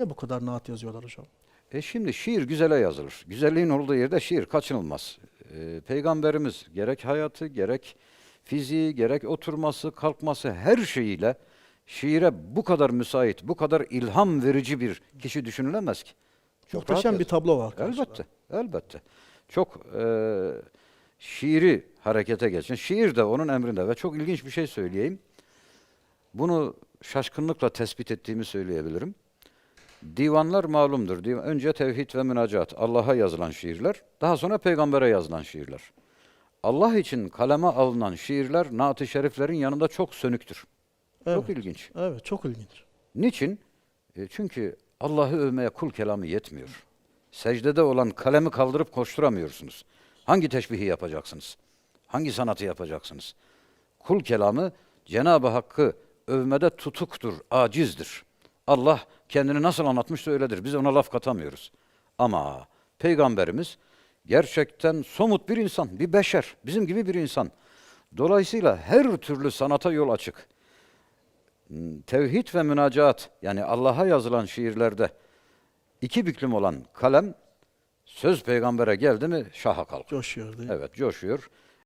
Niye bu kadar naat yazıyorlar hocam? E şimdi şiir güzele yazılır. Güzelliğin olduğu yerde şiir kaçınılmaz. E, Peygamberimiz gerek hayatı, gerek fiziği, gerek oturması, kalkması her şeyiyle şiire bu kadar müsait, bu kadar ilham verici bir kişi düşünülemez ki. Çok Muhteşem bir tablo var karşıda. Elbette, elbette. Çok e, şiiri harekete geçin. Şiir de onun emrinde ve çok ilginç bir şey söyleyeyim. Bunu şaşkınlıkla tespit ettiğimi söyleyebilirim. Divanlar malumdur. Divan- Önce tevhid ve münacat, Allah'a yazılan şiirler, daha sonra peygambere yazılan şiirler. Allah için kaleme alınan şiirler, naat-ı şeriflerin yanında çok sönüktür. Çok Evet. ilginç. Evet çok ilginç. Niçin? E, çünkü Allah'ı övmeye kul kelamı yetmiyor. Secdede olan kalemi kaldırıp koşturamıyorsunuz. Hangi teşbihi yapacaksınız? Hangi sanatı yapacaksınız? Kul kelamı Cenab-ı Hakk'ı övmede tutuktur, acizdir. Allah kendini nasıl anlatmışsa öyledir. Biz ona laf katamıyoruz. Ama Peygamberimiz gerçekten somut bir insan, bir beşer, bizim gibi bir insan. Dolayısıyla her türlü sanata yol açık tevhid ve münacaat yani Allah'a yazılan şiirlerde iki büklüm olan kalem söz peygambere geldi mi şaha kalkıyor. Coşuyor değil mi? Evet coşuyor.